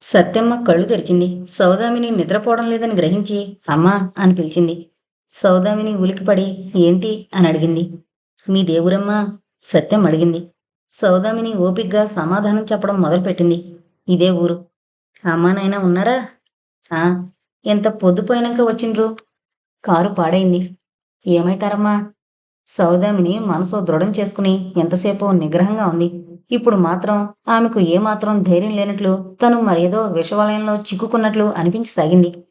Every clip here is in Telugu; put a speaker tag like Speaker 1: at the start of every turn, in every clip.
Speaker 1: సత్యమ్మ కళ్ళు తెరిచింది. సౌదామిని నిద్రపోవడం లేదని గ్రహించి అమ్మా అని పిలిచింది. సౌదామిని ఉలికిపడి ఏంటి? అని అడిగింది. మీ దేవురమ్మా సత్యం అడిగింది. సౌదామిని ఓపిగ్గా సమాధానం చెప్పడం మొదలుపెట్టింది. ఇదే ఊరు. అమ్మానైనా ఉన్నారా? ఆ. ఎంత పొద్దుపోయినాక వచ్చిండ్రు? కారు పాడైంది. ఏమైతారమ్మా? సౌదామిని మనసు దృఢం చేసుకుని ఎంతసేపు నిగ్రహంగా ఉంది? ఇప్పుడు మాత్రం ఆమెకు ఏమాత్రం ధైర్యం లేనట్లు తను మరేదో విషవలయంలో చిక్కుకున్నట్లు అనిపించసాగింది.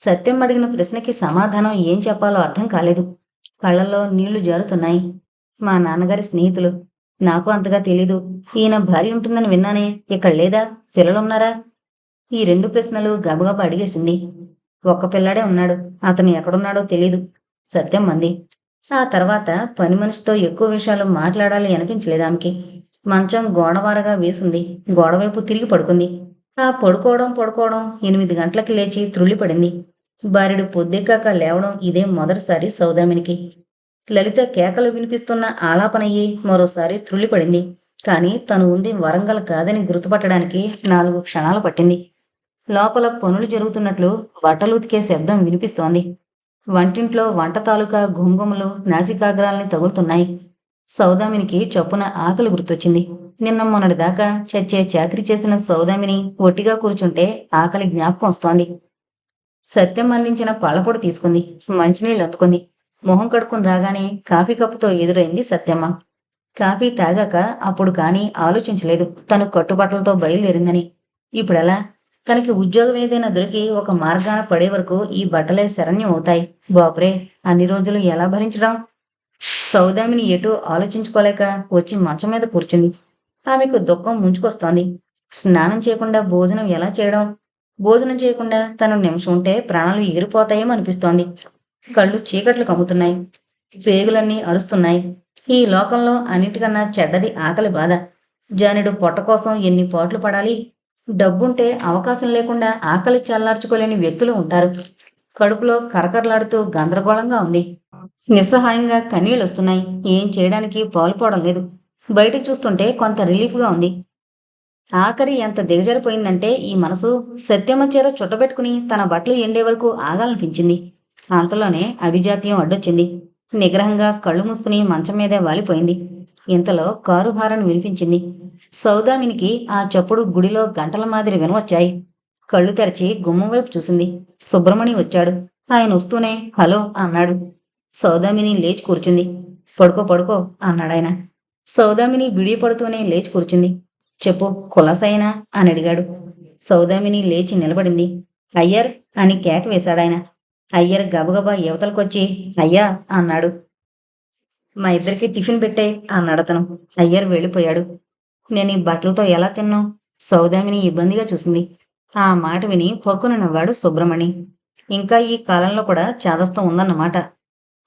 Speaker 1: సత్యం అడిగిన ప్రశ్నకి సమాధానం ఏం చెప్పాలో అర్థం కాలేదు. కళ్ళల్లో నీళ్ళు జారుతున్నాయి. మా నాన్నగారి స్నేహితులు. నాకు అంతగా తెలీదు. ఈయన భార్య ఉంటుందని విన్నానే. ఇక్కడ లేదా? పిల్లలున్నారా? ఈ రెండు ప్రశ్నలు గబగబా అడిగేసింది. ఒక్క పిల్లాడే ఉన్నాడు. అతను ఎక్కడున్నాడో తెలీదు. సత్యం అంది. ఆ తర్వాత పని మనిషితో ఎక్కువ విషయాలు మాట్లాడాలి అనిపించలేదు ఆమెకి. మంచం గోడవారగా వేసింది. గోడవైపు తిరిగి పడుకుంది. ఆ పడుకోవడం పడుకోవడం ఎనిమిది గంటలకి లేచి త్రుళ్ళిపడింది. భార్యడు పొద్దెక్కాక లేవడం ఇదే మొదటిసారి సౌదామినికి. లలిత కేకలు వినిపిస్తున్న ఆలాపనయ్యి మరోసారి త్రుళ్ళిపడింది. కానీ తను ఉంది వరంగల్ కాదని గుర్తుపట్టడానికి నాలుగు క్షణాలు పట్టింది. లోపల పనులు జరుగుతున్నట్లు బట్టలు ఉతికే శబ్దం వినిపిస్తోంది. వంటింట్లో వంట తాలూకా గుంగుమలు నాసికాగ్రాల్ని తగులుతున్నాయి. సౌదామినికి చొప్పున ఆకలి గుర్తొచ్చింది. నిన్న మొన్నటి దాకా చచ్చే చాకరీ చేసిన సౌదామిని ఒట్టిగా కూర్చుంటే ఆకలి జ్ఞాపకం వస్తోంది. సత్యం అందించిన పళ్ళపొడి తీసుకుంది. మంచినీళ్ళు అందుకుంది. మొహం కడుక్కుని రాగానే కాఫీ కప్పుతో ఎదురైంది సత్యమ్మ. కాఫీ తాగాక అప్పుడు కానీ ఆలోచించలేదు. తను కట్టుబట్టలతో బయలుదేరిందని. ఇప్పుడెలా? తనకి ఉద్యోగం ఏదైనా దొరికి ఒక మార్గాన పడే వరకు ఈ బట్టలే శరణ్యం అవుతాయి. బాపురే అన్ని రోజులు ఎలా భరించడం? సౌదామిని ఎటూ ఆలోచించుకోలేక వచ్చి మంచం మీద కూర్చుంది. ఆమెకు దుఃఖం ముంచుకొస్తోంది. స్నానం చేయకుండా భోజనం ఎలా చేయడం? భోజనం చేయకుండా తను నిమిషం ఉంటే ప్రాణాలు ఎగిరిపోతాయేమో అనిపిస్తోంది. కళ్ళు చీకట్లు కమ్ముతున్నాయి. పేగులన్నీ అరుస్తున్నాయి. ఈ లోకంలో అన్నిటికన్నా చెడ్డది ఆకలి బాధ. జానుడు పొట్ట కోసం ఎన్ని పోట్లు పడాలి? డబ్బుంటే అవకాశం లేకుండా ఆకలి చల్లార్చుకోలేని వ్యక్తులు ఉంటారు. కడుపులో కరకరలాడుతూ గందరగోళంగా ఉంది. నిస్సహాయంగా కన్నీళ్ళు వస్తున్నాయి. ఏం చేయడానికి పాలుపోవడం లేదు. బయటకు చూస్తుంటే కొంత రిలీఫ్గా ఉంది. ఆఖరి ఎంత దిగజారిపోయిందంటే ఈ మనసు సత్యమ్మ చీర చుట్టబెట్టుకుని తన బట్టలు ఎండే వరకు ఆగాలనిపించింది. అంతలోనే అభిజాత్యం అడ్డొచ్చింది. నిగ్రహంగా కళ్ళు మూసుకుని మంచం మీదే వాలిపోయింది. ఇంతలో కారు హారన్ వినిపించింది. సౌదామినికి ఆ చప్పుడు గుడిలో గంటల మాదిరి వినవచ్చాయి. కళ్ళు తెరచి గుమ్మం వైపు చూసింది. సుబ్రమణి వచ్చాడు. ఆయన వస్తూనే హలో అన్నాడు. సౌదామిని లేచి కూర్చుంది. పడుకో పడుకో అన్నాడాయన సౌదామిని బిడి పడుతూనే లేచి కూర్చుంది. చెప్పు కులసైనా? అని అడిగాడు. సౌదామిని లేచి నిలబడింది. అయ్యర్ అని కేక వేశాడాయన అయ్యర్ గబగబా యువతలకొచ్చి అయ్యా అన్నాడు. మా ఇద్దరికి టిఫిన్ పెట్టాయి అన్నాడు అతను. అయ్యర్ వెళ్ళిపోయాడు. నేను ఈ బట్టలతో ఎలా తిన్నావు సౌదామిని ఇబ్బందిగా చూసింది. ఆ మాట విని పక్కున నవ్వాడు సుబ్రమణి ఇంకా ఈ కాలంలో కూడా చాదస్తం ఉందన్నమాట.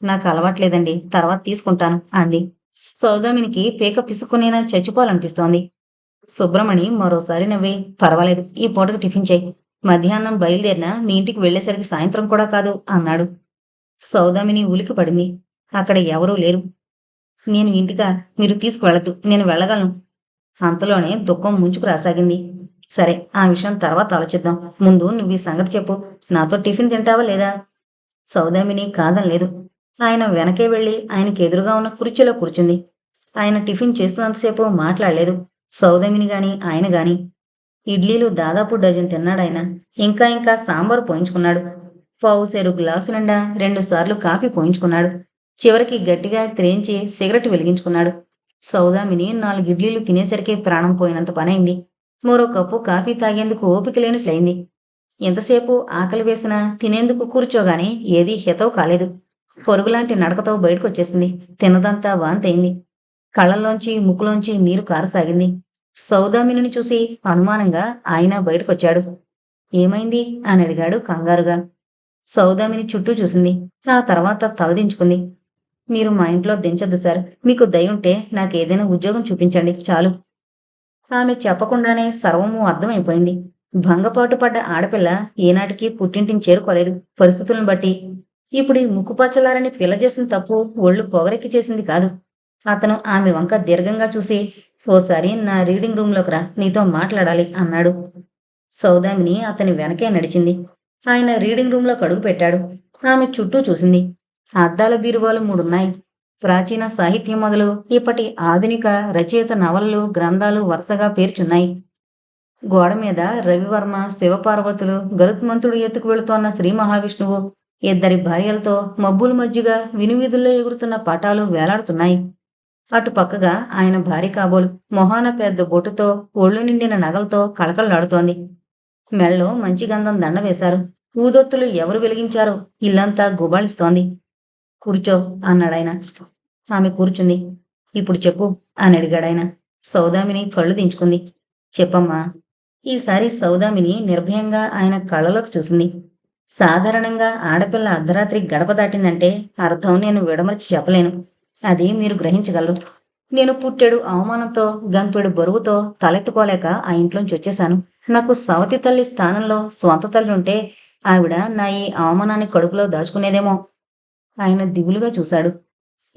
Speaker 1: నాకు అలవాట్లేదండి. తర్వాత తీసుకుంటాను అంది. సౌదామినికి పీక పిసుకునేనా చచ్చిపోవాలనిపిస్తోంది. సుబ్రమణి మరోసారి నవ్వి పర్వాలేదు ఈ పూటకు టిఫిన్ చేయి. మధ్యాహ్నం బయలుదేరినా మీ ఇంటికి వెళ్ళేసరికి సాయంత్రం కూడా కాదు అన్నాడు. సౌదామిని ఉలికి పడింది. అక్కడ ఎవరూ లేరు. నేను ఇంటిగా మీరు తీసుకువెళ్ళదు నేను వెళ్ళగలను. అంతలోనే దుఃఖం ముంచుకు రాసాగింది. సరే ఆ విషయం తర్వాత ఆలోచిద్దాం. ముందు నువ్వు ఈ సంగతి చెప్పు. నాతో టిఫిన్ తింటావా లేదా? సౌదామిని కాదనలేదు. ఆయన వెనకే వెళ్ళి ఆయనకి ఎదురుగా ఉన్న కుర్చీలో కూర్చుంది. ఆయన టిఫిన్ చేస్తున్నంతసేపు మాట్లాడలేదు. సౌదామిని గాని ఆయన గాని. ఇడ్లీలు దాదాపు డజన్ తిన్నాడాయన. ఇంకా ఇంకా సాంబార్ పోయించుకున్నాడు. పావు సేరు గ్లాసు నిండా రెండు సార్లు కాఫీ పోయించుకున్నాడు. చివరికి గట్టిగా త్రేంచి సిగరెట్ వెలిగించుకున్నాడు. సౌదామిని నాలుగు ఇడ్లీలు తినేసరికి ప్రాణం పోయినంత పనైంది. మరో కప్పు కాఫీ తాగేందుకు ఓపిక లేనట్లయింది. ఎంతసేపు ఆకలి వేసినా తినేందుకు కూర్చోగానే ఏదీ హితవు కాలేదు. పొరుగులాంటి నడకతో బయటకొచ్చేసింది. తినదంతా వాంతయింది. కళ్ళల్లోంచి ముక్కులోంచి నీరు కారసాగింది. సౌదామిని చూసి అనుమానంగా ఆయన బయటకొచ్చాడు. ఏమైంది? అని అడిగాడు కంగారుగా సౌదామిని చుట్టూ చూసింది. ఆ తర్వాత తలదించుకుంది మీరు మా ఇంట్లో దించద్దు సార్. మీకు దయ ఉంటే నాకు ఏదైనా ఉద్యోగం చూపించండి. చాలు. ఆమె చెప్పకుండానే సర్వము అర్థమైపోయింది. భంగపాటు పడ్డ ఆడపిల్ల ఏనాటికి పుట్టింటిని చేరుకోలేదు. పరిస్థితులను బట్టి ఇప్పుడు ఈ ముక్కుపచ్చలారని పిల్ల చేసిన తప్పు ఒళ్ళు పొగరెక్కి చేసింది కాదు. అతను ఆమె వంక దీర్ఘంగా చూసి ఓసారి నా రీడింగ్ రూమ్లోకి రా నీతో మాట్లాడాలి అన్నాడు. సౌదామిని అతని వెనకే నడిచింది. ఆయన రీడింగ్ రూమ్లోకి అడుగు పెట్టాడు. ఆమె చుట్టూ చూసింది. అద్దాల బీరువాలు మూడున్నాయి. ప్రాచీన సాహిత్యం మొదలు ఇప్పటి ఆధునిక రచయిత నవలలు గ్రంథాలు వరుసగా పేర్చున్నాయి. గోడ మీద రవివర్మ శివపార్వతులు గరుత్మంతుడు ఎత్తుకు వెళుతోన్న శ్రీ మహావిష్ణువు ఇద్దరి భార్యలతో మబ్బుల మధ్యగా వినువీధుల్లో ఎగురుతున్న పటాలు వేలాడుతున్నాయి. అటు పక్కగా ఆయన భార్య కాబోలు మొహాన పెద్ద బొట్టుతో ఒళ్ళు నిండిన నగలతో కళకళలాడుతోంది. మెళ్ళో మంచి గంధం దండ వేశారు. ఊదొత్తులు ఎవరు వెలిగించారో ఇల్లంతా గుబాళిస్తోంది. కూర్చో అన్నాడాయన. ఆమె కూర్చుంది. ఇప్పుడు చెప్పు అని అడిగాడాయన. సౌదామిని కళ్ళు దించుకుంది. చెప్పమ్మా. ఈసారి సౌదామిని నిర్భయంగా ఆయన కళ్ళలోకి చూసింది. సాధారణంగా ఆడపిల్ల అర్ధరాత్రి గడప దాటిందంటే అర్థం నేను విడమర్చి చెప్పలేను. అది మీరు గ్రహించగలరు. నేను పుట్టెడు అవమానంతో గంపెడు బరువుతో తలెత్తుకోలేక ఆ ఇంట్లోంచి వచ్చేశాను. నాకు సవతి తల్లి స్థానంలో స్వంత తల్లి ఉంటే ఆవిడ నా ఈ అవమానాన్ని కడుపులో దాచుకునేదేమో. ఆయన దిగులుగా చూశాడు.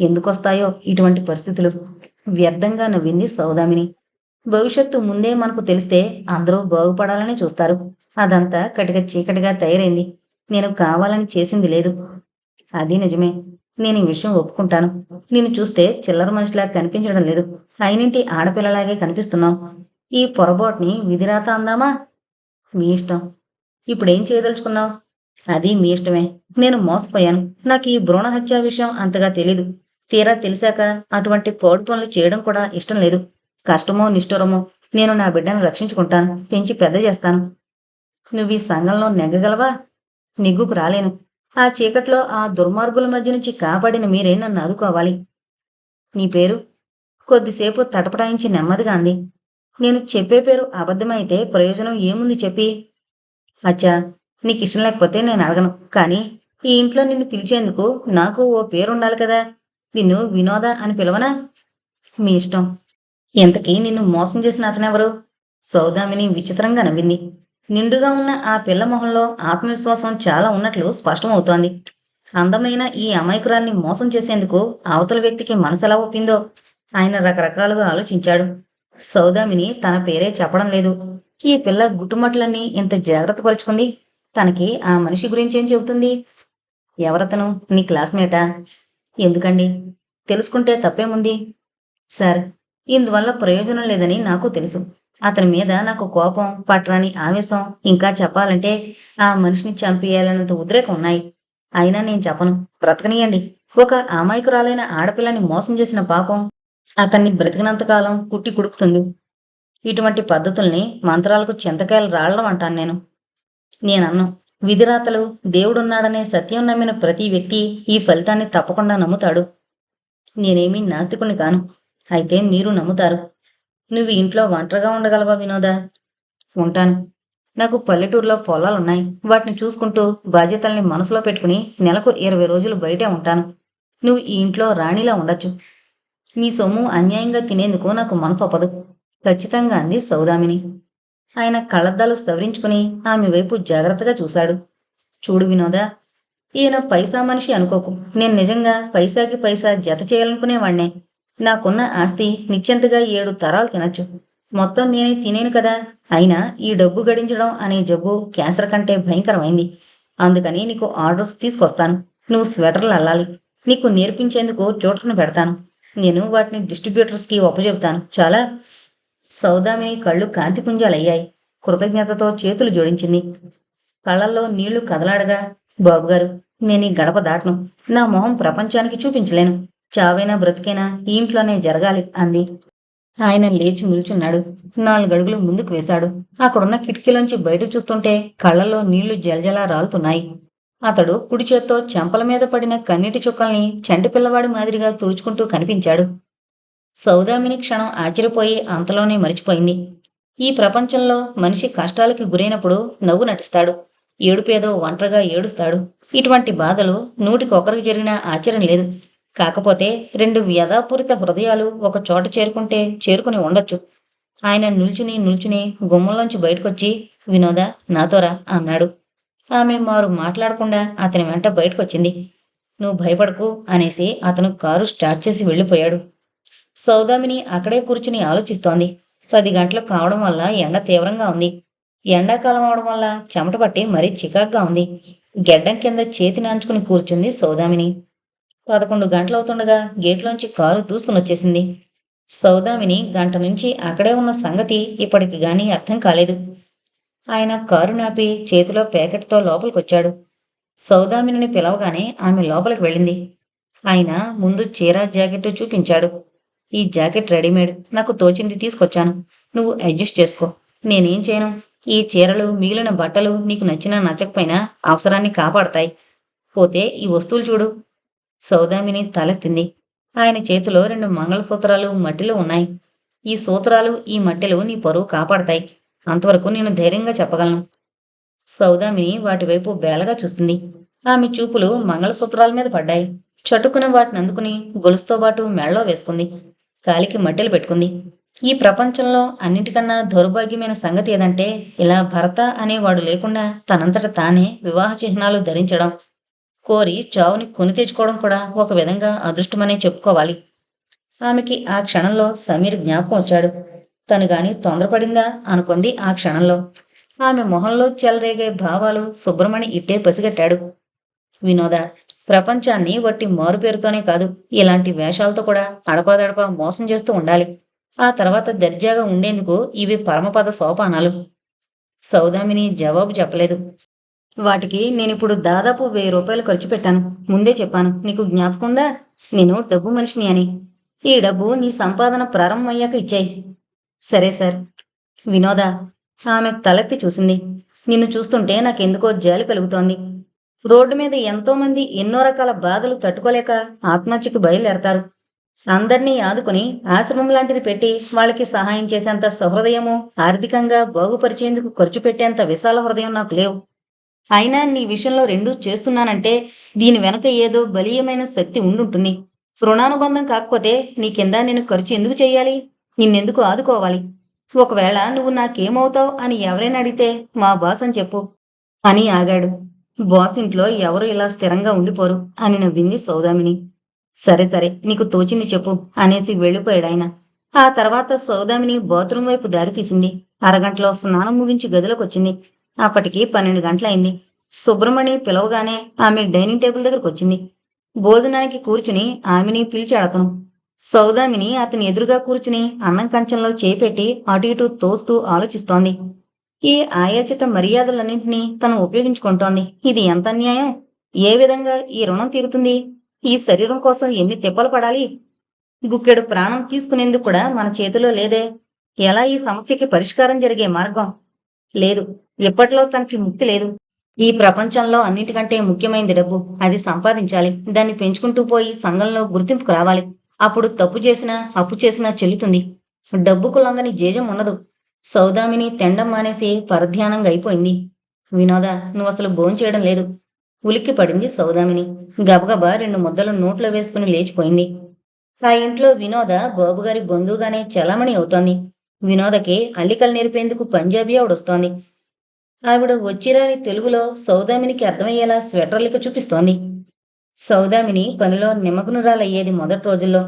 Speaker 1: ఎందుకొస్తాయో ఇటువంటి పరిస్థితులు? వ్యర్థంగా నవ్వింది సౌదామిని. భవిష్యత్తు ముందే మనకు తెలిస్తే అందరూ బాగుపడాలని చూస్తారు. అదంతా కటిక చీకటిగా తయారైంది. నేను కావాలని చేసింది లేదు. అది నిజమే. నేను ఈ విషయం ఒప్పుకుంటాను. నిన్ను చూస్తే చిల్లర మనిషిలా కనిపించడం లేదు. అయినింటి ఆడపిల్లలాగే కనిపిస్తున్నావు. ఈ పొరపాటుని విధిరాత అందామా? మీ ఇష్టం. ఇప్పుడేం చేయదలుచుకున్నావు? అది మీ ఇష్టమే. నేను మోసపోయాను. నాకు ఈ భ్రూణ హత్య విషయం అంతగా తెలీదు. తీరా తెలిసాక అటువంటి పోడు పనులు చేయడం కూడా ఇష్టం లేదు. కష్టమో నిష్ఠురమో నేను నా బిడ్డను రక్షించుకుంటాను పెంచి పెద్ద చేస్తాను. నువ్వు ఈ సంఘంలో నెగ్గగలవా? నిగ్గుకు రాలేను. ఆ చీకట్లో ఆ దుర్మార్గుల మధ్య నుంచి కాపాడిన మీరే నన్ను ఆదుకోవాలి. నీ పేరు కొద్దిసేపు తటపటాయించి నెమ్మదిగా అంది. నేను చెప్పే పేరు అబద్ధమైతే ప్రయోజనం ఏముంది చెప్పి? అచ్చా నీకు ఇష్టం లేకపోతే నేను అడగను. కానీ ఈ ఇంట్లో నిన్ను పిలిచేందుకు నాకు ఓ పేరు ఉండాలి కదా. నిన్ను వినోద అని పిలవనా? మీ ఇష్టం. ఇంతకీ నిన్ను మోసం చేసిన అతనెవరు? సౌదామిని విచిత్రంగా నవ్వింది. నిండుగా ఉన్న ఆ పిల్ల మొహంలో ఆత్మవిశ్వాసం చాలా ఉన్నట్లు స్పష్టమవుతోంది. అందమైన ఈ అమాయకురాల్ని మోసం చేసేందుకు అవతల వ్యక్తికి మనసు ఎలా ఒప్పిందో ఆయన రకరకాలుగా ఆలోచించాడు. సౌదామిని తన పేరే చెప్పడం లేదు. ఈ పిల్ల గుట్టుమట్లన్నీ ఇంత జాగ్రత్త పరుచుకుంది. తనకి ఆ మనిషి గురించి ఏం చెబుతుంది? ఎవరతను? నీ క్లాస్మేటా? ఎందుకండి? తెలుసుకుంటే తప్పేముంది? సార్ ఇందువల్ల ప్రయోజనం లేదని నాకు తెలుసు. అతని మీద నాకు కోపం పట్టరాని ఆవేశం ఇంకా చెప్పాలంటే ఆ మనిషిని చంపేయాలన్నంత ఉద్రేకం ఉన్నాయి. అయినా నేను చెప్పను. బ్రతకనియండి. ఒక అమాయకురాలైన ఆడపిల్లని మోసం చేసిన పాపం అతన్ని బ్రతికినంతకాలం కుట్టి కుడుకుతుంది. ఇటువంటి పద్ధతుల్ని మంత్రాలకు చింతకాయలు రాళ్ళం అంటాను నేను. నేనన్ను. విధిరాతలు దేవుడున్నాడనే సత్యం నమ్మిన ప్రతి వ్యక్తి ఈ ఫలితాన్ని తప్పకుండా నమ్ముతాడు. నేనేమీ నాస్తికుని కాను. అయితే మీరు నమ్ముతారు. నువ్వు ఇంట్లో ఒంటరిగా ఉండగలవా వినోదా? ఉంటాను. నాకు పల్లెటూరులో పొలాలున్నాయి. వాటిని చూసుకుంటూ బాధ్యతల్ని మనసులో పెట్టుకుని నెలకు ఇరవై రోజులు బయటే ఉంటాను. నువ్వు ఈ ఇంట్లో రాణిలా ఉండొచ్చు. నీ సొమ్ము అన్యాయంగా తినేందుకు నాకు మనసు ఒప్పదు. ఖచ్చితంగా అంది సౌదామిని. ఆయన కళ్ళద్దాలు సవరించుకుని ఆమె వైపు జాగ్రత్తగా చూశాడు. చూడు వినోదా ఈయన పైసా మనిషి అనుకోకు. నేను నిజంగా పైసాకి పైసా జత చేయాలనుకునేవాణ్ణే. నాకున్న ఆస్తి నిత్యంతగా ఏడు తరాలు తినచ్చు. మొత్తం నేనే తినేను కదా. అయినా ఈ డబ్బు గడించడం అనే జబ్బు క్యాన్సర్ కంటే భయంకరమైంది. అందుకని నీకు ఆర్డర్స్ తీసుకొస్తాను. నువ్వు స్వెటర్లు అల్లాలి. నీకు నేర్పించేందుకు చోట్లను పెడతాను. నేను వాటిని డిస్ట్రిబ్యూటర్స్కి ఒప్పచెబుతాను. చాలా సౌదామిని కళ్ళు కాంతిపుంజాలయ్యాయి. కృతజ్ఞతతో చేతులు జోడించింది. కళ్ళల్లో నీళ్ళు కదలాడగా బాబుగారు నేను ఈ గడప దాటను. నా మొహం ప్రపంచానికి చూపించలేను. చావైనా బ్రతికైనా? ఈ ఇంట్లోనే జరగాలి అంది. ఆయన లేచి నిల్చున్నాడు. నాలుగడుగులు ముందుకు వేశాడు. అక్కడున్న కిటికీలోంచి బయటకు చూస్తుంటే కళ్ళల్లో నీళ్ళు జలజలా రాలుతున్నాయి. అతడు కుడి చేత్తో చెంపల మీద పడిన కన్నీటి చుక్కల్ని చంటి పిల్లవాడి మాదిరిగా తుడుచుకుంటూ కనిపించాడు. సౌదామిని క్షణం ఆశ్చర్యపోయి అంతలోనే మరిచిపోయింది. ఈ ప్రపంచంలో మనిషి కష్టాలకి గురైనప్పుడు నవ్వు నటిస్తాడు. ఏడుపేదో ఒంటరిగా ఏడుస్తాడు. ఇటువంటి బాధలు నూటికొకరికి జరిగిన ఆశ్చర్యం లేదు. కాకపోతే రెండు వ్యధాపూరిత హృదయాలు ఒక చోట చేరుకుంటే చేరుకుని ఉండొచ్చు. ఆయన నిల్చుని నిల్చుని గుమ్మంలోంచి బయటకొచ్చి వినోద నాతోరా అన్నాడు. ఆమె మారు మాట్లాడకుండా అతని వెంట బయటకొచ్చింది. నువ్వు భయపడకు అనేసి అతను కారు స్టార్ట్ చేసి వెళ్ళిపోయాడు. సౌదామిని అక్కడే కూర్చుని ఆలోచిస్తోంది. పది గంటలు కావడం వల్ల ఎండ తీవ్రంగా ఉంది. ఎండాకాలం అవడం వల్ల చెమట పట్టి మరీ చికాగ్గా ఉంది. గెడ్డం కింద చేతి నాంచుకుని కూర్చుంది సౌదామిని. పదకొండు గంటలవుతుండగా గేట్లోంచి కారు దూసుకుని వచ్చేసింది సౌదామిని గంట నుంచి అక్కడే ఉన్న సంగతి ఇప్పటికి గాని అర్థం కాలేదు. ఆయన కారు నాపి చేతిలో ప్యాకెట్తో లోపలికొచ్చాడు. సౌదామిని పిలవగానే ఆమె లోపలికి వెళ్ళింది. ఆయన ముందు చీర జాకెట్ చూపించాడు. ఈ జాకెట్ రెడీమేడ్. నాకు తోచింది తీసుకొచ్చాను. నువ్వు అడ్జస్ట్ చేసుకో. నేనేం చేయను? ఈ చీరలు మిగిలిన బట్టలు నీకు నచ్చినా నచ్చకపోయినా అవసరాన్ని కాపాడతాయి. పోతే ఈ వస్తువులు చూడు. సౌదామిని తలెత్తింది. ఆయన చేతిలో రెండు మంగళసూత్రాలు మట్టిలో ఉన్నాయి. ఈ సూత్రాలు ఈ మట్టిలో నీ పరువు కాపాడతాయి. అంతవరకు నేను ధైర్యంగా చెప్పగలను. సౌదామిని వాటివైపు బేలగా చూస్తుంది. ఆమె చూపులు మంగళసూత్రాల మీద పడ్డాయి. చటుకున వాటిని అందుకుని గొలుసుతో పాటు మెళ్ళలో వేసుకుంది. కాలికి మట్టెలు పెట్టుకుంది. ఈ ప్రపంచంలో అన్నిటికన్నా దౌర్భాగ్యమైన సంగతి ఏదంటే ఇలా భర్త అనేవాడు లేకుండా తనంతట తానే వివాహ చిహ్నాలు ధరించడం. కోరి చావుని కొని తెచ్చుకోవడం కూడా ఒక విధంగా అదృష్టమనే చెప్పుకోవాలి. ఆమెకి ఆ క్షణంలో సమీర్ జ్ఞాపకం వచ్చాడు. తను గాని తొందరపడిందా అనుకుంది ఆ క్షణంలో. ఆమె మొహంలో చెలరేగే భావాలు సుబ్రమణి ఇట్టే పసిగట్టాడు. వినోద ప్రపంచాన్ని వట్టి మారు పేరుతోనే కాదు ఇలాంటి వేషాలతో కూడా అడపాదడపా మోసం చేస్తూ ఉండాలి. ఆ తర్వాత దర్జాగా ఉండేందుకు ఇవి పరమపద సోపానాలు. సౌదామిని జవాబు చెప్పలేదు. వాటికి నేనిప్పుడు దాదాపు వెయ్యి రూపాయలు ఖర్చు పెట్టాను. ముందే చెప్పాను. నీకు జ్ఞాపకం ఉందా నేను డబ్బు మనిషిని అని. ఈ డబ్బు నీ సంపాదన ప్రారంభమయ్యాక ఇచ్చాయి. సరే సార్. వినోద ఆమె తలెత్తి చూసింది. నిన్ను చూస్తుంటే నాకెందుకో జాలి కలుగుతోంది. రోడ్డు మీద ఎంతో మంది ఎన్నో రకాల బాధలు తట్టుకోలేక ఆత్మహత్యకు బయలుదేరతారు. అందర్నీ ఆదుకుని ఆశ్రమం లాంటిది పెట్టి వాళ్ళకి సహాయం చేసేంత సహృదయము ఆర్థికంగా బాగుపరిచేందుకు ఖర్చు పెట్టేంత విశాల హృదయం నాకు లేవు. అయినా నీ విషయంలో రెండూ చేస్తున్నానంటే దీని వెనక ఏదో బలీయమైన శక్తి ఉండుంటుంది. రుణానుబంధం కాకపోతే నీ కింద నేను ఖర్చు ఎందుకు చేయాలి నిన్నెందుకు ఆదుకోవాలి? ఒకవేళ నువ్వు నాకేమవుతావు అని ఎవరైనా అడిగితే మా బాస్ అని చెప్పు. అని ఆగాడు. బాస్ ఇంట్లో ఎవరు ఇలా స్థిరంగా ఉండిపోరు అని నవ్వింది సౌదామిని. సరే సరే నీకు తోచింది చెప్పు అనేసి వెళ్ళిపోయాడు ఆయన. ఆ తర్వాత సౌదామిని బాత్రూమ్ వైపు దారి తీసింది. అరగంటలో స్నానం ముగించి గదిలోకి వచ్చింది అప్పటికి పన్నెండు గంటలైంది. సుబ్రమణి పిలవగానే ఆమె డైనింగ్ టేబుల్ దగ్గరకు వచ్చింది. భోజనానికి కూర్చుని ఆమెని పిలిచాడు అతను సౌదామిని అతని ఎదురుగా కూర్చుని అన్నం కంచంలో చేపెట్టి అటు ఇటు తోస్తూ ఆలోచిస్తోంది. ఈ ఆయాచిత మర్యాదలన్నింటినీ తను ఉపయోగించుకుంటోంది. ఇది ఎంత అన్యాయం? ఏ విధంగా ఈ రుణం తీరుతుంది? ఈ శరీరం కోసం ఎన్ని తిప్పలు పడాలి? గుక్కెడు ప్రాణం తీసుకునేందుకు కూడా మన చేతిలో లేదే. ఎలా ఈ సమస్యకి పరిష్కారం జరిగే మార్గం? లేదు. ఎప్పట్లో తనకి ముక్తి లేదు. ఈ ప్రపంచంలో అన్నిటికంటే ముఖ్యమైనది డబ్బు. అది సంపాదించాలి. దాన్ని పెంచుకుంటూ పోయి సంఘంలో గుర్తింపుకు రావాలి. అప్పుడు తప్పు చేసినా అప్పు చేసినా చెల్లుతుంది. డబ్బుకు లొంగని జేజం ఉండదు. సౌదామిని తెండం మానేసి పరధ్యానంగా అయిపోయింది. వినోద నువ్వు అసలు భోంచేయడం లేదు. ఉలిక్కి పడింది సౌదామిని. గబగబా రెండు ముద్దలు నోట్లో వేసుకుని లేచిపోయింది. ఆ ఇంట్లో వినోద బాబుగారి బంధువుగానే చలామణి అవుతోంది. వినోదకి అల్లికలు నేర్పేందుకు పంజాబీ ఆవిడొస్తోంది. ఆవిడ వచ్చిరాని తెలుగులో సౌదామినికి అర్థమయ్యేలా స్వెటర్లిక చూపిస్తోంది. సౌదామిని పనిలో నిమగ్నురాలయ్యేది మొదటి రోజుల్లో.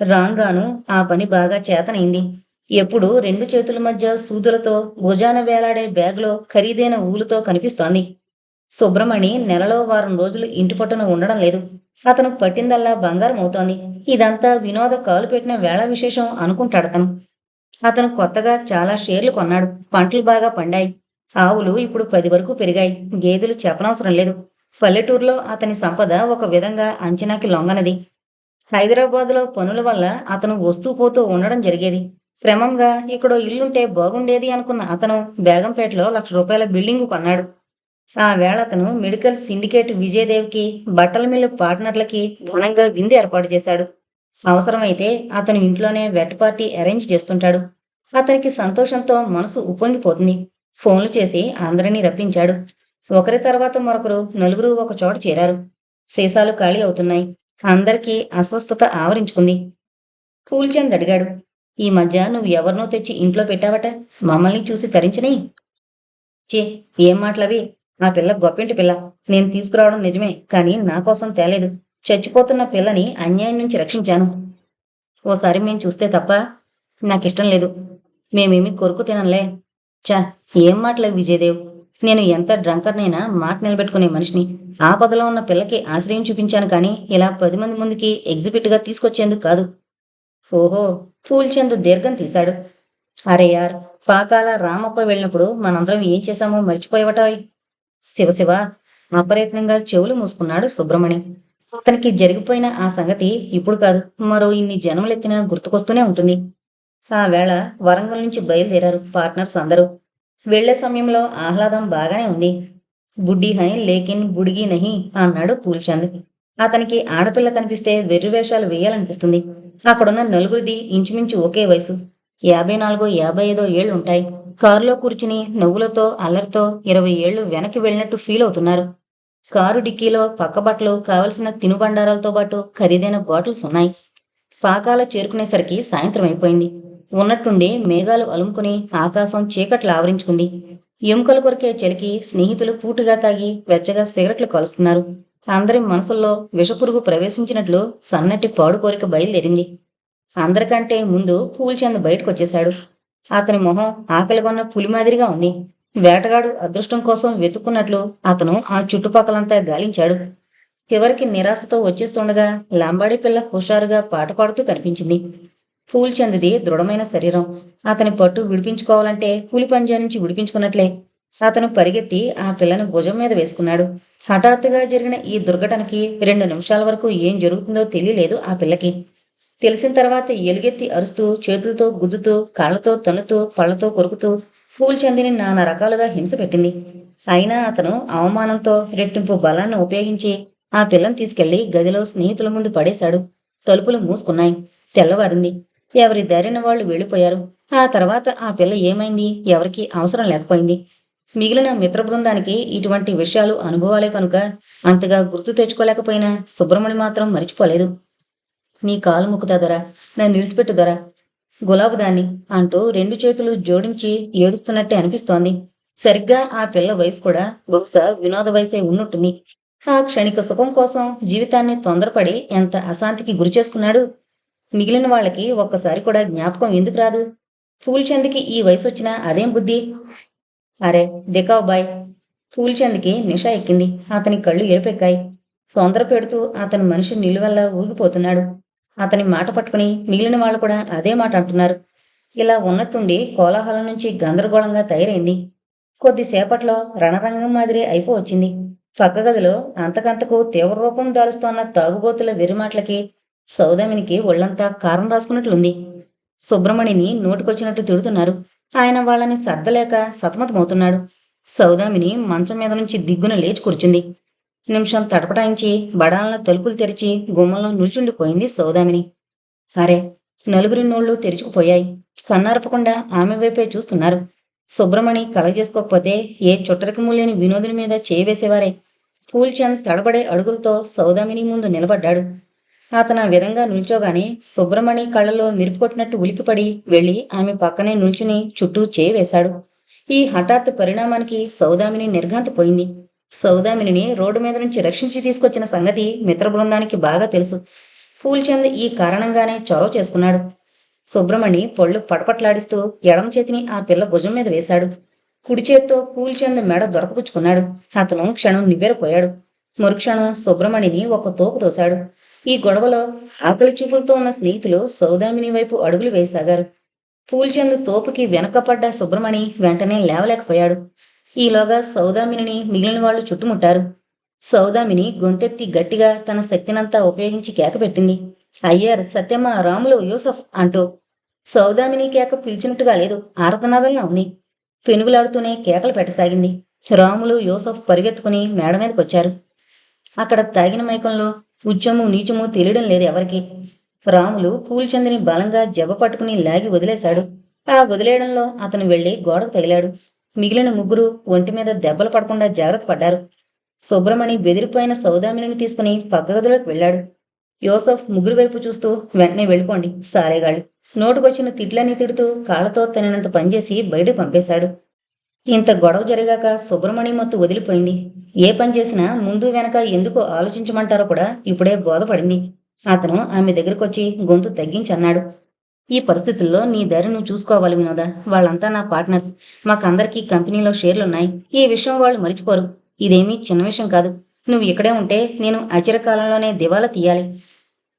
Speaker 1: రాను రాను ఆ పని బాగా చేతనైంది. ఎప్పుడు రెండు చేతుల మధ్య సూదులతో భుజాన వేలాడే బ్యాగ్లో ఖరీదైన ఊలుతో కనిపిస్తోంది. సుబ్రమణి నెలలో వారం రోజులు ఇంటి పట్టున ఉండడం లేదు. అతను పట్టిందల్లా బంగారం అవుతోంది. ఇదంతా వినోద కాలు పెట్టిన వేళ విశేషం అనుకుంటాడతను అతను కొత్తగా చాలా షేర్లు కొన్నాడు. పంటలు బాగా పండాయి. ఆవులు ఇప్పుడు పది వరకు పెరిగాయి. గేదెలు చెప్పనవసరం లేదు. పల్లెటూరులో అతని సంపద ఒక విధంగా అంచనాకి లొంగనది. హైదరాబాద్లో పనుల వల్ల అతను వస్తూ పోతూ ఉండడం జరిగేది. క్రమంగా ఇక్కడో ఇల్లుంటే బాగుండేది అనుకున్న అతను బేగంపేటలో లక్ష రూపాయల బిల్డింగు కొన్నాడు. ఆ వేళ అతను మెడికల్ సిండికేట్ విజయదేవ్కి బట్టల మిల్లు పార్ట్నర్లకి ఘనంగా విందు ఏర్పాటు చేశాడు. అవసరమైతే అతను ఇంట్లోనే వెట్ పార్టీ అరేంజ్ చేస్తుంటాడు. అతనికి సంతోషంతో మనసు ఉప్పొంగిపోతుంది. ఫోన్లు చేసి అందరినీ రప్పించాడు. ఒకరి తర్వాత మరొకరు నలుగురు ఒక చోట చేరారు. సీసాలు ఖాళీ అవుతున్నాయి. అందరికీ అస్వస్థత ఆవరించుకుంది. పూల్చంద్ అడిగాడు. ఈ మధ్య నువ్వు ఎవరినో తెచ్చి ఇంట్లో పెట్టావట? మమ్మల్ని చూసి తరించని? చే ఏం మాటలవి? నా పిల్ల గొప్పింటి పిల్ల. నేను తీసుకురావడం నిజమే కానీ నా కోసం తేలేదు. చచ్చిపోతున్న పిల్లని అన్యాయం నుంచి రక్షించాను. ఓసారి మేం చూస్తే తప్ప నాకిష్టం లేదు. మేమేమి కొరుకు తినంలే చా ఏం మాటలేవు విజయదేవ్? నేను ఎంత డ్రంకర్నైనా మాట నిలబెట్టుకునే మనిషిని. ఆపదలో ఉన్న పిల్లకి ఆశ్రయం చూపించాను కానీ ఇలా పది మంది ముందుకి ఎగ్జిబిట్గా తీసుకొచ్చేందుకు కాదు. ఓహో ఫూల్చంద్ దీర్ఘం తీశాడు. అరే యార్ పాకాల రామప్ప వెళ్ళినప్పుడు మనందరం ఏం చేశామో మర్చిపోయేవటాయ్ శివశివ అపరయత్నంగా చెవులు మూసుకున్నాడు సుబ్రమణి అతనికి జరిగిపోయిన ఆ సంగతి ఇప్పుడు కాదు. మరో ఇన్ని జన్మలెత్తినా గుర్తుకొస్తూనే ఉంటుంది. ఆ వేళ వరంగల్ నుంచి బయలుదేరారు పార్ట్నర్స్ అందరూ. వెళ్ళే సమయంలో ఆహ్లాదం బాగానే ఉంది. బుడ్డి హై లేకిన్ బుడిగి నహి అన్నాడు పూల్చంద్. అతనికి ఆడపిల్ల కనిపిస్తే వెర్రి వేషాలు వేయాలనిపిస్తుంది. అక్కడున్న నలుగురిది ఇంచుమించు ఒకే వయసు. యాభై నాలుగో యాభై ఐదో ఏళ్ళు ఉంటాయి. కారులో కూర్చుని నవ్వులతో అల్లరితో ఇరవై ఏళ్ళు వెనక్కి వెళ్ళినట్టు ఫీల్ అవుతున్నారు. కారు డిక్కీలో పక్క బట్టలు కావలసిన తినుబండారాలతో పాటు ఖరీదైన బాటిల్స్ ఉన్నాయి. పాకాల చేరుకునేసరికి సాయంత్రం అయిపోయింది. ఉన్నట్టుండి మేఘాలు అలుముకుని ఆకాశం చీకట్లు ఆవరించుకుంది. ఎముకలు కొరికే చలికి స్నేహితులు పూటుగా తాగి వెచ్చగా సిగరెట్లు కలుస్తున్నారు. అందరి మనసుల్లో విషపురుగు ప్రవేశించినట్లు సన్నటి పాడు కోరిక బయలుదేరింది. అందరికంటే ముందు పూల్చంద్ బయటకొచ్చేశాడు. అతని మొహం ఆకలిగొన్న పులి మాదిరిగా ఉంది. వేటగాడు అదృష్టం కోసం వెతుక్కున్నట్లు అతను ఆ చుట్టుపక్కలంతా గాలించాడు. చివరికి నిరాశతో వచ్చేస్తుండగా లాంబాడి పిల్ల హుషారుగా పాట పాడుతూ కనిపించింది. పూల్చంద్ది దృఢమైన శరీరం. అతని పట్టు విడిపించుకోవాలంటే పులి పంజా నుంచి విడిపించుకున్నట్లే. అతను పరిగెత్తి ఆ పిల్లను భుజం మీద వేసుకున్నాడు. హఠాత్తుగా జరిగిన ఈ దుర్ఘటనకి రెండు నిమిషాల వరకు ఏం జరుగుతుందో తెలియలేదు ఆ పిల్లకి. తెలిసిన తర్వాత ఎలుగెత్తి అరుస్తూ చేతులతో గుద్దుతూ కాళ్ళతో తనుతూ పళ్ళతో కొరుకుతూ పూల్చందిని నానా రకాలుగా హింస పెట్టింది. అయినా అతను అవమానంతో రెట్టింపు బలాన్ని ఉపయోగించి ఆ పిల్లని తీసుకెళ్ళి గదిలో స్నేహితుల ముందు పడేశాడు. తలుపులు మూసుకున్నాయి. తెల్లవారింది. ఎవరి దారిన వాళ్ళు వెళ్ళిపోయారు. ఆ తర్వాత ఆ పిల్ల ఏమైంది? ఎవరికి అవసరం లేకపోయింది. మిగిలిన మిత్ర బృందానికి ఇటువంటి విషయాలు అనుభవాలే కనుక అంతగా గుర్తు తెచ్చుకోలేకపోయినా సుబ్రహ్మణి మాత్రం మరిచిపోలేదు. నీ కాలు ముక్కుతాదరా నన్ను విడిచిపెట్టుదరా గులాబు దాన్ని అంటూ రెండు చేతులు జోడించి ఏడుస్తున్నట్టే అనిపిస్తోంది. సరిగ్గా ఆ పిల్ల వయసు కూడా బహుశా వినోద వయసే ఉన్నట్టుంది. ఆ క్షణిక సుఖం కోసం జీవితాన్ని తొందరపడి ఎంత అశాంతికి గురి చేసుకున్నాడు? మిగిలిన వాళ్ళకి ఒక్కసారి కూడా జ్ఞాపకం ఎందుకు రాదు? పూల్చంద్కి ఈ వయసు వచ్చినా అదేం బుద్ధి? అరే దికావ్ బాయ్ ఫూల్చంద్కి నిష ఎక్కింది. అతని కళ్ళు ఎరుపెక్కాయి. తొందర పెడుతూ అతని మనిషి నిలువల్ల ఊగిపోతున్నాడు. అతని మాట పట్టుకుని మిగిలిన వాళ్ళు కూడా అదే మాట అంటున్నారు. ఇలా ఉన్నట్టుండి కోలాహలం నుంచి గందరగోళంగా తయారైంది. కొద్దిసేపట్లో రణరంగం మాదిరి అయిపోవచ్చింది. పక్క గదిలో అంతకంతకు తీవ్ర రూపం దాలుస్తోన్న తాగుబోతుల వెరిమాటలకి సౌదామినికి ఒళ్ళంతా కారం రాసుకున్నట్లుంది. సుబ్రమణిని నోటికొచ్చినట్టు తిడుతున్నారు. ఆయన వాళ్ళని సర్దలేక సతమతమవుతున్నాడు. సౌదామిని మంచం మీద నుంచి దిగ్గున లేచి కూర్చుంది. నిమిషం తడపటాయించి బడాలన తలుపులు తెరిచి గుమ్మంలో నిల్చుండిపోయింది సౌదామిని. అరే నలుగురి నోళ్ళు తెరుచుకుపోయాయి. కన్నారపకుండా ఆమె వైపే చూస్తున్నారు. సుబ్రమణి కలగజేసుకోకపోతే ఏ చుట్టరికము లేని వినోదుని మీద చేయవేసేవారే పూల్చంద్ తడబడే అడుగులతో సౌదామిని ముందు నిలబడ్డాడు. అతను ఆ విధంగా నిల్చోగానే సుబ్రమణి కళ్ళలో మెరుపు కొట్టినట్టు ఉలికిపడి వెళ్ళి ఆమె పక్కనే నిల్చుని చుట్టూ చేయి వేశాడు. ఈ హఠాత్ పరిణామానికి సౌదామిని నిర్ఘాంతపోయింది సౌదామిని రోడ్డు మీద నుంచి రక్షించి తీసుకొచ్చిన సంగతి మిత్ర బృందానికి బాగా తెలుసు. ఫూల్చంద్ ఈ కారణంగానే చొరవ చేసుకున్నాడు. సుబ్రమణి పళ్ళు పటపట్లాడిస్తూ ఎడమ చేతిని ఆ పిల్ల భుజం మీద వేశాడు. కుడి చేత్తో పూల్చంద్ మెడ దొరకపుచ్చుకున్నాడు. అతను క్షణం నివ్వెరపోయాడు. మరుక్షణం సుబ్రమణిని ఒక తోపు తోశాడు. ఈ గొడవలో ఆకలి చూపులతో ఉన్న స్నేహితులు సౌదామిని వైపు అడుగులు వేసాగారు పూల్చంద్ తోపుకి వెనకపడ్డ సుబ్రమణి వెంటనే లేవలేకపోయాడు. ఈలోగా సౌదామిని మిగిలిన వాళ్ళు చుట్టుముట్టారు. సౌదామిని గొంతెత్తి గట్టిగా తన శక్తినంతా ఉపయోగించి కేక పెట్టింది. అయ్యర్ సత్యమ్మ రాములు యూసఫ్ అంటూ సౌదామిని కేక పిలిచినట్టుగా లేదు. ఆర్తనాదంలా ఉంది. పెనుగులాడుతూనే కేకలు పెట్టసాగింది. రాములు యూసఫ్ పరిగెత్తుకుని మేడ మీదకొచ్చారు. అక్కడ తాగిన మైకంలో ఉచ్చము నీచము తెలియడం లేదు ఎవరికి. రాములు పూల్చందిని బలంగా జబ్బ పట్టుకుని లాగి వదిలేశాడు. ఆ వదిలేయడంలో అతను వెళ్ళి గోడకు తగిలాడు. మిగిలిన ముగ్గురు ఒంటి మీద దెబ్బలు పడకుండా జాగ్రత్త పడ్డారు. సుబ్రమణి బెదిరిపోయిన సౌదామిని తీసుకుని పక్క గదిలోకి వెళ్ళాడు. యోసఫ్ ముగ్గురు వైపు చూస్తూ వెంటనే వెళ్ళిపోండి సారేగాళ్ళు నోటుకొచ్చిన తిట్లన్నీ తిడుతూ కాళ్ళతో తనంత పనిచేసి బయటకు పంపేశాడు. ఇంత గొడవ జరిగాక సుబ్రమణి మత్తు వదిలిపోయింది. ఏ పని చేసినా ముందు వెనక ఎందుకు ఆలోచించమంటారో కూడా ఇప్పుడే బోధపడింది. అతను ఆమె దగ్గరకొచ్చి గొంతు తగ్గించి అన్నాడు ఈ పరిస్థితుల్లో నీ దారి నువ్వు చూసుకోవాలి వినోద. వాళ్ళంతా నా పార్ట్నర్స్. మాకందరికీ కంపెనీలో షేర్లున్నాయి. ఈ విషయం వాళ్ళు మరిచిపోరు. ఇదేమీ చిన్న విషయం కాదు. నువ్వు ఇక్కడే ఉంటే నేను అచిరకాలంలోనే దివాలా తీయాలి.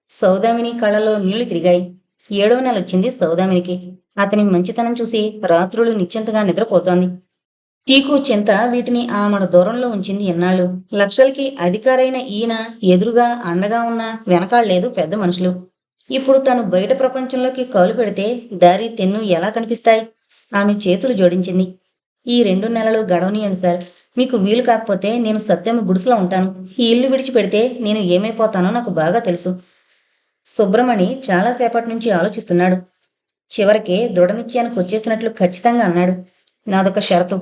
Speaker 1: సౌదామిని కళ్ళలో నీళ్ళు తిరిగాయి. ఏడవ నెల వచ్చింది సౌదామినికి. అతని మంచితనం చూసి రాత్రులు నిశ్చింతగా నిద్రపోతోంది. టీకు చింత వీటిని ఆమెడ దూరంలో ఉంచింది ఎన్నాళ్ళు. లక్షలకి అధికారైన ఈయన ఎదురుగా అండగా ఉన్న వెనకాడలేదు పెద్ద మనుషులు. ఇప్పుడు తను బయట ప్రపంచంలోకి కాలు పెడితే దారి తెన్ను ఎలా కనిపిస్తాయి? ఆమె చేతులు జోడించింది. ఈ రెండు నెలలు గడవనియండి సార్. మీకు వీలు కాకపోతే నేను సత్యం గుడిసెలో ఉంటాను. ఈ ఇల్లు విడిచిపెడితే నేను ఏమైపోతానో నాకు బాగా తెలుసు. సుబ్రమణి చాలాసేపటి నుంచి ఆలోచిస్తున్నాడు. చివరికి దృఢనిశ్చయానికి వచ్చేసినట్లు ఖచ్చితంగా అన్నాడు. నాదొక షరతు.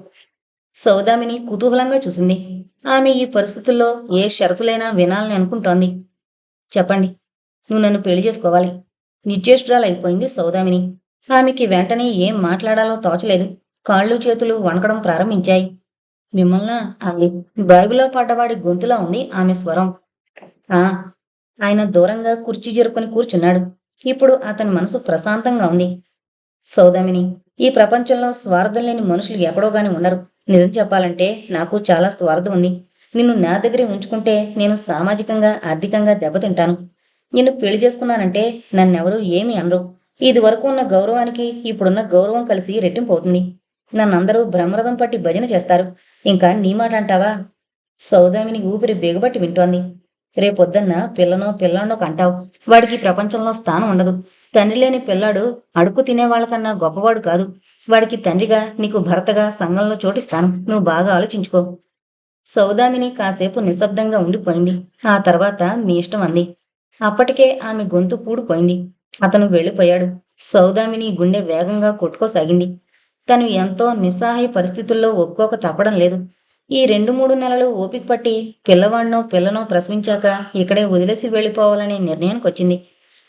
Speaker 1: సౌదామిని కుతూహలంగా చూసింది. ఆమె ఈ పరిస్థితుల్లో ఏ షరతులైనా వినాలని అనుకుంటోంది. చెప్పండి నువ్వు నన్ను పెళ్ళి చేసుకోవాలి. నిశ్చేష్టురాలైపోయింది సౌదామిని. ఆమెకి వెంటనే ఏం మాట్లాడాలో తోచలేదు. కాళ్ళు చేతులు వణకడం ప్రారంభించాయి. మిమ్మల్ని? ఆమె బైబిల్లో పడ్డవాడి గొంతులా ఉంది ఆమె స్వరం. ఆ ఆయన దూరంగా కుర్చీ జరుపుకుని కూర్చున్నాడు. ఇప్పుడు అతని మనసు ప్రశాంతంగా ఉంది. సౌదామిని ఈ ప్రపంచంలో స్వార్థం లేని మనుషులు ఎక్కడో గాని ఉండరు. నిజం చెప్పాలంటే నాకు చాలా స్వార్థం ఉంది. నిన్ను నా దగ్గరే ఉంచుకుంటే నేను సామాజికంగా ఆర్థికంగా దెబ్బతింటాను. నిన్ను పెళ్ళి చేసుకున్నానంటే నన్నెవరూ ఏమీ అనరు. ఇది వరకు ఉన్న గౌరవానికి ఇప్పుడున్న గౌరవం కలిసి రెట్టింపు అవుతుంది నన్నందరూ బ్రహ్మరథం పట్టి భజన చేస్తారు. ఇంకా నీ మాట అంటావా? సౌదామిని ఊపిరి బిగబట్టి వింటోంది. రేపొద్దన్న పిల్లనో పిల్లానో కంటావు. వాడికి ప్రపంచంలో స్థానం ఉండదు. తండ్రి లేని పిల్లాడు అడుగు తినేవాళ్ళకన్నా గొప్పవాడు కాదు. వాడికి తండ్రిగా నీకు భర్తగా సంఘంలో చోటిస్తాను. నువ్వు బాగా ఆలోచించుకో. సౌదామిని కాసేపు నిశ్శబ్దంగా ఉండిపోయింది. ఆ తర్వాత మీ ఇష్టం అంది. అప్పటికే ఆమె గొంతు పూడిపోయింది. అతను వెళ్ళిపోయాడు. సౌదామిని గుండె వేగంగా కొట్టుకోసాగింది. తను ఎంతో నిస్సహాయ పరిస్థితుల్లో ఒక్కొక్క తప్పడం లేదు. ఈ రెండు మూడు నెలలు ఓపిక పట్టి పిల్లవాడినో పిల్లనో ప్రసవించాక ఇక్కడే వదిలేసి వెళ్ళిపోవాలనే నిర్ణయానికి వచ్చింది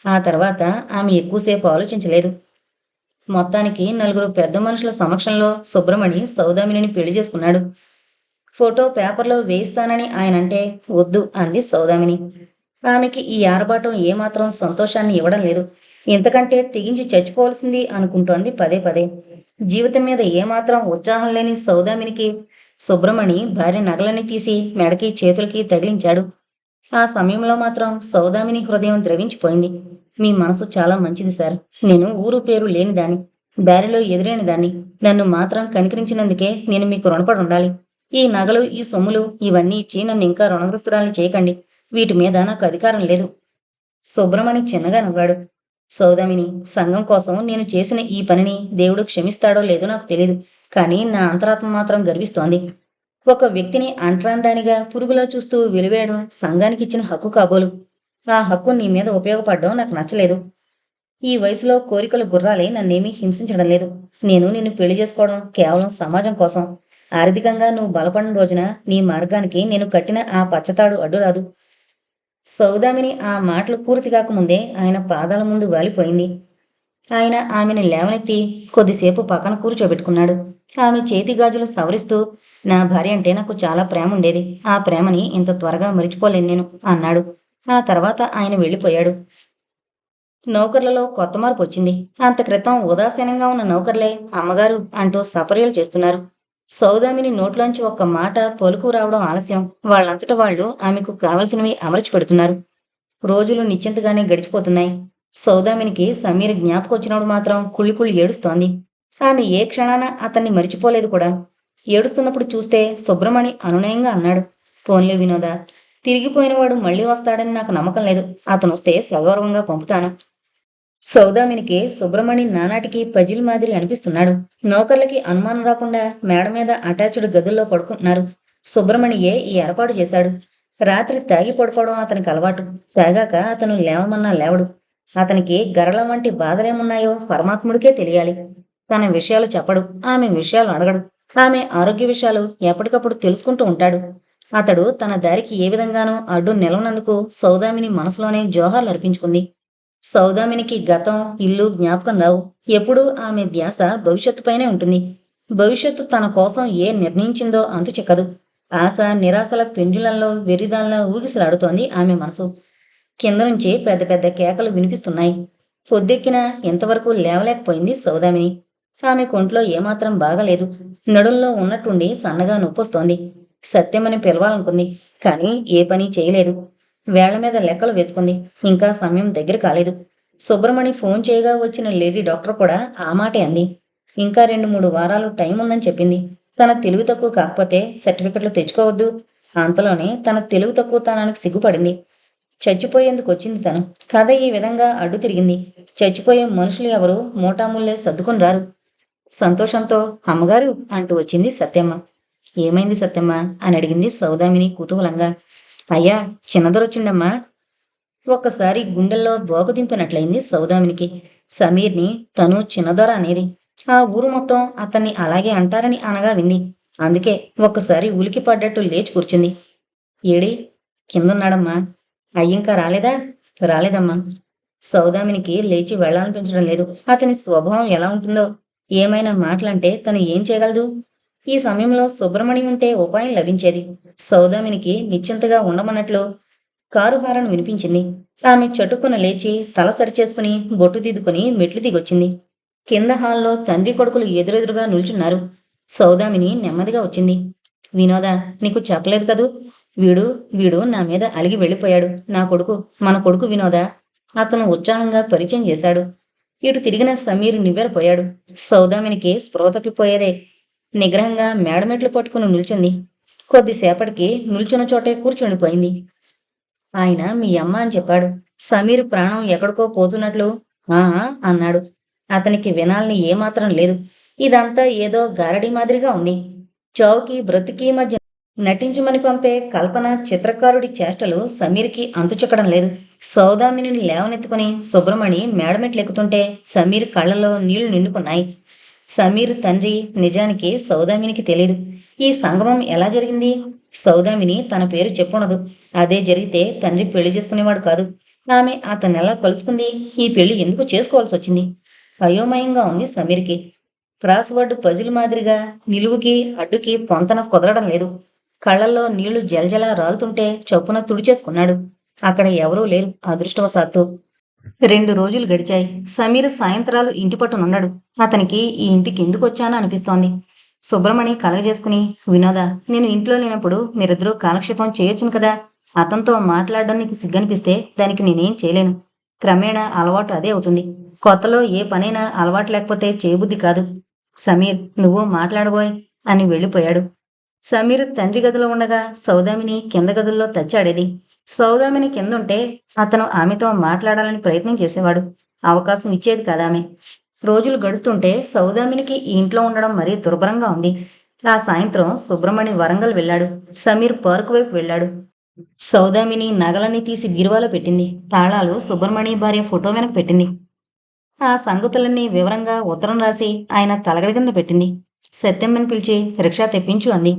Speaker 1: ఆ తర్వాత ఆమె ఎక్కువసేపు ఆలోచించలేదు. మొత్తానికి నలుగురు పెద్ద మనుషుల సమక్షంలో సుబ్రమణి సౌదామిని పెళ్ళి చేసుకున్నాడు. ఫోటో పేపర్లో వేయిస్తానని ఆయనంటే వద్దు అంది సౌదామిని. ఆమెకి ఈ ఆర్భాటం ఏమాత్రం సంతోషాన్ని ఇవ్వడం లేదు. ఇంతకంటే తెగించి చచ్చిపోవలసింది అనుకుంటోంది పదే పదే. జీవితం మీద ఏమాత్రం ఉత్సాహం లేని సౌదామినికి సుబ్రమణి భార్య నగలని తీసి మెడకి చేతులకి తగిలించాడు. ఆ సమయంలో మాత్రం సౌదామిని హృదయం ద్రవించిపోయింది. మీ మనసు చాలా మంచిది సార్. నేను ఊరు పేరు లేనిదాన్ని దారిలో ఎదురైన దాన్ని నన్ను మాత్రం కనికరించినందుకే నేను మీకు రుణపడి ఉండాలి. ఈ నగలు ఈ సొమ్ములు ఇవన్నీ ఇచ్చి నన్ను ఇంకా రుణగ్రస్తురాలు చేయకండి. వీటి మీద నాకు అధికారం లేదు. సుబ్రమణి చిన్నగా నవ్వాడు. సౌదామిని సంఘం కోసం నేను చేసిన ఈ పనిని దేవుడు క్షమిస్తాడో లేదో నాకు తెలియదు కానీ నా అంతరాత్మ మాత్రం గర్విస్తోంది. ఒక వ్యక్తిని అంట్రాందానిగా పురుగులా చూస్తూ వెలివేయడం సంఘానికి ఇచ్చిన హక్కు కాబోలు. ఆ హక్కు నీ మీద ఉపయోగపడడం నాకు నచ్చలేదు. ఈ వయసులో కోరికలు గుర్రాలే నన్నేమీ హింసించడం లేదు. నేను నిన్ను పెళ్ళి చేసుకోవడం కేవలం సమాజం కోసం. ఆర్థికంగా నువ్వు బలపడిన రోజున నీ మార్గానికి నేను కట్టిన ఆ పచ్చతాడు అడ్డురాదు సౌదామిని ఆ మాటలు పూర్తి కాకముందే ఆయన పాదాల ముందు వాలిపోయింది. ఆయన ఆమెను లేవనెత్తి కొద్దిసేపు పక్కన కూర్చోబెట్టుకున్నాడు. ఆమె చేతి గాజులు సవరిస్తూ నా భార్య అంటే నాకు చాలా ప్రేమ ఉండేది. ఆ ప్రేమని ఇంత త్వరగా మరిచిపోలేను నేను అన్నాడు. ఆ తర్వాత ఆయన వెళ్ళిపోయాడు. నౌకర్లలో కొత్త మార్పు వచ్చింది. అంత క్రితం ఉదాసీనంగా ఉన్న నౌకర్లే అమ్మగారు అంటూ సపర్యలు చేస్తున్నారు. సౌదామిని నోట్లోంచి ఒక్క మాట పలుకు రావడం ఆలస్యం. వాళ్ళంతట వాళ్ళు ఆమెకు కావలసినవి అమర్చి పెడుతున్నారు. రోజులు నిశ్చింతగానే గడిచిపోతున్నాయి. సౌదామినికి సమీర్ జ్ఞాపకొచ్చినప్పుడు మాత్రం కుళ్ళి కుళ్ళి ఏడుస్తోంది. ఆమె ఏ క్షణాన అతన్ని మరిచిపోలేదు కూడా. ఏడుస్తున్నప్పుడు చూస్తే సుబ్రమణి అనునయంగా అన్నాడు. పోన్లే వినోద తిరిగిపోయినవాడు మళ్ళీ వస్తాడని నాకు నమ్మకం లేదు. అతను వస్తే సగౌరవంగా పంపుతాను. సౌదామినికి సుబ్రమణి నానాటికి పజిల్ మాదిరి అనిపిస్తున్నాడు. నౌకర్లకి అనుమానం రాకుండా మేడ మీద అటాచ్డ్ గదుల్లో పడుకుంటున్నారు. సుబ్రమణియే ఈ ఏర్పాటు చేశాడు. రాత్రి తాగి పడుకోవడం అతనికి అలవాటు. తాగాక అతను లేవమన్నా లేవడు. అతనికి గరళ వంటి బాధలేమున్నాయో పరమాత్ముడికే తెలియాలి. తన విషయాలు చెప్పడు. ఆమె విషయాలు అడగడు. ఆమె ఆరోగ్య విషయాలు ఎప్పటికప్పుడు తెలుసుకుంటూ ఉంటాడు. అతడు తన దారికి ఏ విధంగానూ అడ్డు నిలవనందుకు సౌదామిని మనసులోనే జోహార్లు అర్పించుకుంది. సౌదామినికి గతం ఇల్లు జ్ఞాపకం రావు. ఎప్పుడూ ఆమె ధ్యాస భవిష్యత్తుపైనే ఉంటుంది. భవిష్యత్తు తన కోసం ఏ నిర్ణయించిందో అంతు చెక్కదు. ఆశ నిరాశల పెండ్యులంలో వెర్రిదాల్లా ఊగిసలాడుతోంది ఆమె మనసు. కింద నుంచి పెద్ద పెద్ద కేకలు వినిపిస్తున్నాయి. పొద్దెక్కినా ఇంతవరకు లేవలేకపోయింది సౌదామిని. ఆమె కొంట్లో ఏమాత్రం బాగలేదు. నడుంలో ఉన్నట్టుండి సన్నగా నొప్పొస్తోంది. సత్యమని పిలవాలనుకుంది కానీ ఏ పని చేయలేదు. వేళ్ళ మీద లెక్కలు వేసుకుంది ఇంకా సమయం దగ్గర కాలేదు. సుబ్రమణి ఫోన్ చేయగా వచ్చిన లేడీ డాక్టర్ కూడా ఆ మాటే అంది. ఇంకా రెండు మూడు వారాలు టైం ఉందని చెప్పింది. తన తెలివి తక్కువ కాకపోతే సర్టిఫికెట్లు తెచ్చుకోవద్దు అంతలోనే తన తెలివి తక్కువ తనానికి సిగ్గుపడింది. చచ్చిపోయేందుకు వచ్చింది తను. కథ ఈ విధంగా అడ్డు తిరిగింది. చచ్చిపోయే మనుషులు ఎవరు మూటాముల్లే సర్దుకుని రారు. సంతోషంతో అమ్మగారు అంటూ వచ్చింది సత్యమ్మ. ఏమైంది సత్యమ్మ? అని అడిగింది సౌదామిని కుతూహలంగా. అయ్యా చిన్నదొరొచ్చిండమ్మా ఒక్కసారి గుండెల్లో బోగ దింపినట్లయింది సౌదామినికి. సమీర్ని తను చిన్నదొర అనేది ఆ ఊరు మొత్తం అతన్ని అలాగే అంటారని అనగా వింది. అందుకే ఒక్కసారి ఉలికి పడ్డట్టు లేచి కూర్చుంది. ఏడి కిందున్నాడమ్మా. అయ్యింకా రాలేదా? రాలేదమ్మా. సౌదామినికి లేచి వెళ్ళాలనిపించడం లేదు. అతని స్వభావం ఎలా ఉంటుందో ఏమైనా మాటలంటే తను ఏం చేయగలదు? ఈ సమయంలో సుబ్రమణి ఉంటే ఉపాయం లభించేది. సౌదామినికి నిశ్చింతగా ఉండమన్నట్లు కారు హారను వినిపించింది. ఆమె చటుక్కున లేచి తల సరిచేసుకుని బొట్టు దిద్దుకుని మెట్లు దిగొచ్చింది. కింద హాల్లో తండ్రి కొడుకులు ఎదురెదురుగా నిల్చున్నారు. సౌదామిని నెమ్మదిగా వచ్చింది. వినోద నీకు చెప్పలేదు కదూ? వీడు వీడు నా మీద అలిగి వెళ్ళిపోయాడు. నా కొడుకు మన కొడుకు వినోద అతను ఉత్సాహంగా పరిచయం చేశాడు. ఇటు తిరిగిన సమీర్ నివ్వెరపోయాడు. సౌదామినికి స్పృహ తప్పిపోయేదే నిగ్రహంగా మేడమెట్లు పట్టుకుని నిల్చుంది. కొద్దిసేపటికి నిల్చున్న చోటే కూర్చుండిపోయింది. ఆయన మీ అమ్మ అని చెప్పాడు. సమీర్ ప్రాణం ఎక్కడికో పోతున్నట్లు ఆ అన్నాడు. అతనికి వినాలని ఏమాత్రం లేదు. ఇదంతా ఏదో గారడి మాదిరిగా ఉంది. చౌకి బ్రతికి మధ్య నటించమని పంపే కల్పన చిత్రకారుడి చేష్టలు సమీర్కి అంతుచిక్కడం లేదు. సౌదామిని లేవనెత్తుకుని సుబ్రమణి మేడమెట్లెక్కుతుంటే సమీర్ కళ్ళలో నీళ్ళు నిండుకున్నాయి. సమీర్ తండ్రి నిజానికి సౌదామినికి తెలియదు ఈ సంగమం ఎలా జరిగింది? సౌదామిని తన పేరు చెప్పుండదు అదే జరిగితే తండ్రి పెళ్ళి చేసుకునేవాడు కాదు. ఆమె అతను ఎలా కలుసుకుంది? ఈ పెళ్ళి ఎందుకు చేసుకోవాల్సి వచ్చింది అయోమయంగా ఉంది సమీర్కి. క్రాస్ వర్డ్ పజిల్ మాదిరిగా నిలువుకి అడ్డుకి పొంతన కుదరడం లేదు. కళ్ళల్లో నీళ్ళు జలజల రాలుతుంటే చొప్పున తుడిచేసుకున్నాడు. అక్కడ ఎవరూ లేరు. అదృష్టవశాత్తు రెండు రోజులు గడిచాయి. సమీర్ సాయంత్రాలు ఇంటి పట్టునున్నాడు అతనికి ఈ ఇంటికి ఎందుకు వచ్చానో అనిపిస్తోంది. సుబ్రమణి కలగజేసుకుని వినోద నేను ఇంట్లో లేనప్పుడు మీరిద్దరూ కాలక్షేపం చేయొచ్చును కదా? అతనితో మాట్లాడడం నీకు సిగ్గనిపిస్తే దానికి నేనేం చేయలేను. క్రమేణా అలవాటు అదే అవుతుంది. కొత్తలో ఏ పనైనా అలవాటు లేకపోతే చేయబుద్ధి కాదు. సమీర్ నువ్వు మాట్లాడబోయ్ అని వెళ్ళిపోయాడు. సమీర్ తండ్రి గదిలో ఉండగా సౌదామిని కింద గదుల్లో తచ్చాడేది. సౌదామిని కిందుంటే అతను ఆమెతో మాట్లాడాలని ప్రయత్నం చేసేవాడు. అవకాశం ఇచ్చేది కాదామె. రోజులు గడుస్తుంటే సౌదామినికి ఈ ఇంట్లో ఉండడం మరీ దుర్భరంగా ఉంది. ఆ సాయంత్రం సుబ్రమణి వరంగల్ వెళ్ళాడు. సమీర్ పార్క్ వైపు వెళ్ళాడు. సౌదామిని నగలన్నీ తీసి బీరువాలో పెట్టింది. తాళాలు సుబ్రమణి భార్య ఫోటో వెనక పెట్టింది. ఆ సంగతులన్నీ వివరంగా ఉత్తరం రాసి ఆయన తలగడ కింద పెట్టింది. సత్యమ్మని పిలిచి రిక్షా తెప్పించు అంది.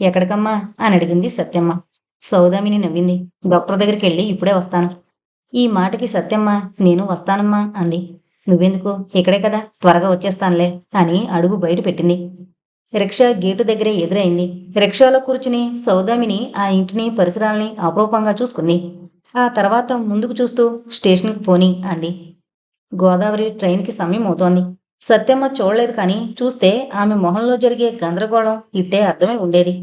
Speaker 1: ఎక్కడికమ్మా? అని అడిగింది సత్యమ్మ. సౌదామిని నవ్వింది. డాక్టర్ దగ్గరికి వెళ్ళి ఇప్పుడే వస్తాను. ఈ మాటకి సత్యమ్మ నేను వస్తానమ్మా అంది. నువ్వెందుకు? ఇక్కడే కదా త్వరగా వచ్చేస్తానులే అని అడుగు బయట పెట్టింది. రిక్షా గేటు దగ్గరే ఎదురైంది. రిక్షాలో కూర్చుని సౌదామిని ఆ ఇంటిని పరిసరాల్ని అపరూపంగా చూసుకుంది. ఆ తర్వాత ముందుకు చూస్తూ స్టేషన్కి పోని అంది. గోదావరి ట్రైన్కి సమయం అవుతోంది. సత్యమ్మ చూడలేదు కానీ చూస్తే ఆమె మొహంలో జరిగే గందరగోళం ఇట్టే అర్థమై ఉండేది.